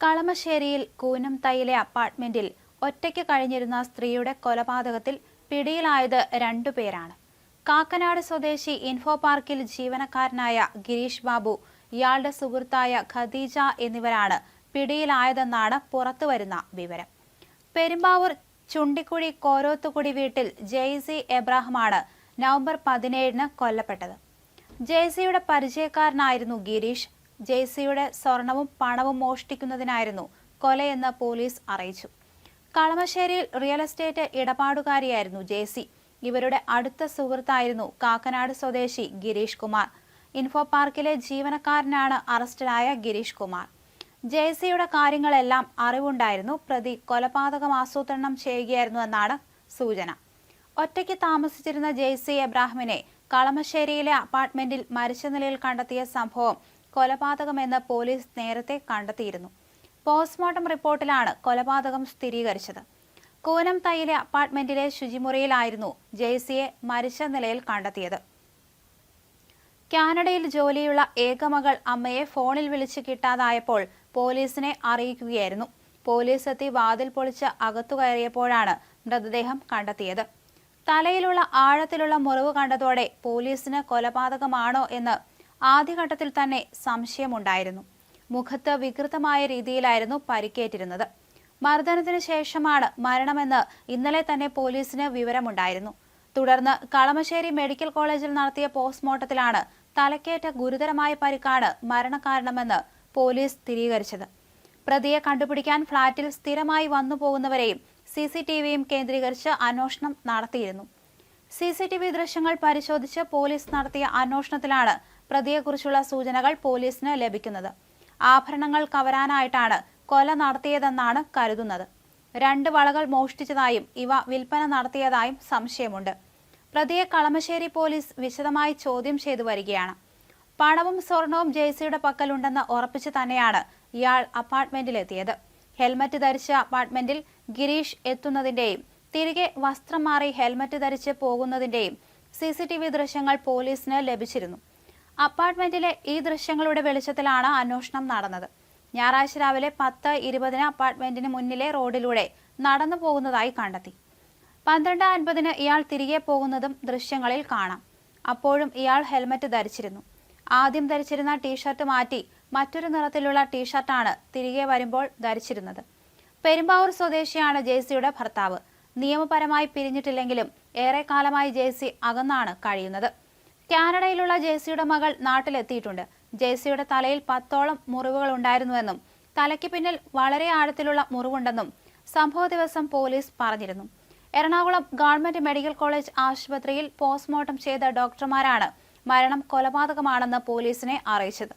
കളമശ്ശേരിയിൽ കൂനം തൈയിലെ അപ്പാർട്ട്മെന്റിൽ ഒറ്റയ്ക്ക് കഴിഞ്ഞിരുന്ന സ്ത്രീയുടെ കൊലപാതകത്തിൽ പിടിയിലായത് രണ്ടുപേരാണ് കാക്കനാട് സ്വദേശി ഇൻഫോ പാർക്കിൽ ജീവനക്കാരനായ ഗിരീഷ് ബാബു ഇയാളുടെ സുഹൃത്തായ ഖദീജ എന്നിവരാണ് പിടിയിലായതെന്നാണ് പുറത്തുവരുന്ന വിവരം. പെരുമ്പാവൂർ ചുണ്ടിക്കുഴി കോരോത്തുകുടി വീട്ടിൽ ജെയ്സി എബ്രാഹിമാണ് നവംബർ പതിനേഴിന് കൊല്ലപ്പെട്ടത്. ജെയ്സിയുടെ പരിചയക്കാരനായിരുന്നു ഗിരീഷ്. ജെയ്സിയുടെ സ്വർണവും പണവും മോഷ്ടിക്കുന്നതിനായിരുന്നു കൊലയെന്ന് പോലീസ് അറിയിച്ചു. കളമശ്ശേരിയിൽ റിയൽ എസ്റ്റേറ്റ് ഇടപാടുകാരിയായിരുന്നു ജെയ്സി. ഇവരുടെ അടുത്ത സുഹൃത്തായിരുന്നു കാക്കനാട് സ്വദേശി ഗിരീഷ് കുമാർ. ഇൻഫോ പാർക്കിലെ ജീവനക്കാരനാണ് അറസ്റ്റിലായ ഗിരീഷ് കുമാർ. ജെയ്സിയുടെ കാര്യങ്ങളെല്ലാം അറിവുണ്ടായിരുന്നു. പ്രതി കൊലപാതകം ആസൂത്രണം ചെയ്യുകയായിരുന്നു എന്നാണ് സൂചന. ഒറ്റയ്ക്ക് താമസിച്ചിരുന്ന ജെയ്സി എബ്രാഹിമിനെ കളമശ്ശേരിയിലെ അപ്പാർട്ട്മെന്റിൽ മരിച്ച നിലയിൽ കണ്ടെത്തിയ സംഭവം കൊലപാതകമെന്ന് പോലീസ് നേരത്തെ കണ്ടെത്തിയിരുന്നു. പോസ്റ്റ്മോർട്ടം റിപ്പോർട്ടിലാണ് കൊലപാതകം സ്ഥിരീകരിച്ചത്. കൂനം തൈയിലെ അപ്പാർട്ട്മെന്റിലെ ശുചിമുറിയിലായിരുന്നു ജെയ്സിയെ മരിച്ച നിലയിൽ കണ്ടെത്തിയത്. കാനഡയിൽ ജോലിയുള്ള ഏകമകൾ അമ്മയെ ഫോണിൽ വിളിച്ച് കിട്ടാതായപ്പോൾ പോലീസിനെ അറിയിക്കുകയായിരുന്നു. പോലീസ് എത്തി വാതിൽ പൊളിച്ച് അകത്തു കയറിയപ്പോഴാണ് മൃതദേഹം കണ്ടെത്തിയത്. തലയിലുള്ള ആഴത്തിലുള്ള മുറിവ് കണ്ടതോടെ പോലീസിന് കൊലപാതകമാണോ എന്ന് ആദ്യഘട്ടത്തിൽ തന്നെ സംശയമുണ്ടായിരുന്നു. മുഖത്ത് വികൃതമായ രീതിയിലായിരുന്നു പരിക്കേറ്റിരുന്നത്. മർദ്ദനത്തിന് ശേഷമാണ് മരണമെന്ന് ഇന്നലെ തന്നെ പോലീസിന് വിവരമുണ്ടായിരുന്നു. തുടർന്ന് കളമശ്ശേരി മെഡിക്കൽ കോളേജിൽ നടത്തിയ പോസ്റ്റ്മോർട്ടത്തിലാണ് തലക്കേറ്റ ഗുരുതരമായ പരിക്കാണ് മരണകാരണമെന്ന് പോലീസ് സ്ഥിരീകരിച്ചത്. പ്രതിയെ കണ്ടുപിടിക്കാൻ ഫ്ളാറ്റിൽ സ്ഥിരമായി വന്നു പോകുന്നവരെയും സി സി ടി വിയും കേന്ദ്രീകരിച്ച് അന്വേഷണം നടത്തിയിരുന്നു. സി സി ടി വി ദൃശ്യങ്ങൾ പരിശോധിച്ച് പോലീസ് നടത്തിയ അന്വേഷണത്തിലാണ് പ്രതിയെക്കുറിച്ചുള്ള സൂചനകൾ പോലീസിന് ലഭിക്കുന്നത്. ആഭരണങ്ങൾ കവരാനായിട്ടാണ് കൊല നടത്തിയതെന്നാണ് കരുതുന്നത്. രണ്ട് വളകൾ മോഷ്ടിച്ചതായും ഇവ വിൽപ്പന നടത്തിയതായും സംശയമുണ്ട്. പ്രതിയെ കളമശ്ശേരി പോലീസ് വിശദമായി ചോദ്യം ചെയ്തു വരികയാണ്. പണവും സ്വർണവും ജെയ്സിയുടെ പക്കലുണ്ടെന്ന് ഉറപ്പിച്ചു തന്നെയാണ് ഇയാൾ അപ്പാർട്ട്മെന്റിലെത്തിയത്. ഹെൽമറ്റ് ധരിച്ച അപ്പാർട്ട്മെന്റിൽ ഗിരീഷ് എത്തുന്നതിന്റെയും തിരികെ വസ്ത്രം മാറി ഹെൽമറ്റ് ധരിച്ച് പോകുന്നതിന്റെയും സി ദൃശ്യങ്ങൾ പോലീസിന് ലഭിച്ചിരുന്നു. അപ്പാർട്ട്മെന്റിലെ ഈ ദൃശ്യങ്ങളുടെ വെളിച്ചത്തിലാണ് അന്വേഷണം നടന്നത്. ഞായറാഴ്ച രാവിലെ പത്ത് ഇരുപതിന് അപ്പാർട്ട്മെന്റിന് മുന്നിലെ റോഡിലൂടെ നടന്നു പോകുന്നതായി കണ്ടെത്തി. പന്ത്രണ്ട് അൻപതിന് ഇയാൾ തിരികെ പോകുന്നതും ദൃശ്യങ്ങളിൽ കാണാം. അപ്പോഴും ഇയാൾ ഹെൽമറ്റ് ധരിച്ചിരുന്നു. ആദ്യം ധരിച്ചിരുന്ന ടീഷർട്ട് മാറ്റി മറ്റൊരു നിറത്തിലുള്ള ടീഷർട്ടാണ് തിരികെ വരുമ്പോൾ ധരിച്ചിരുന്നത്. പെരുമ്പാവൂർ സ്വദേശിയാണ് ജെയ്സിയുടെ ഭർത്താവ്. നിയമപരമായി പിരിഞ്ഞിട്ടില്ലെങ്കിലും ഏറെക്കാലമായി ജെയ്സി അകന്നാണ് കഴിയുന്നത്. കാനഡയിലുള്ള ജെയ്സിയുടെ മകൾ നാട്ടിലെത്തിയിട്ടുണ്ട്. ജെയ്സിയുടെ തലയിൽ പത്തോളം മുറിവുകൾ ഉണ്ടായിരുന്നുവെന്നും തലയ്ക്ക് പിന്നിൽ വളരെ ആഴത്തിലുള്ള മുറിവുണ്ടെന്നും സംഭവ ദിവസം പോലീസ് പറഞ്ഞിരുന്നു. എറണാകുളം ഗവൺമെന്റ് മെഡിക്കൽ കോളേജ് ആശുപത്രിയിൽ പോസ്റ്റ്മോർട്ടം ചെയ്ത ഡോക്ടർമാരാണ് മരണം കൊലപാതകമാണെന്ന് പോലീസിനെ അറിയിച്ചത്.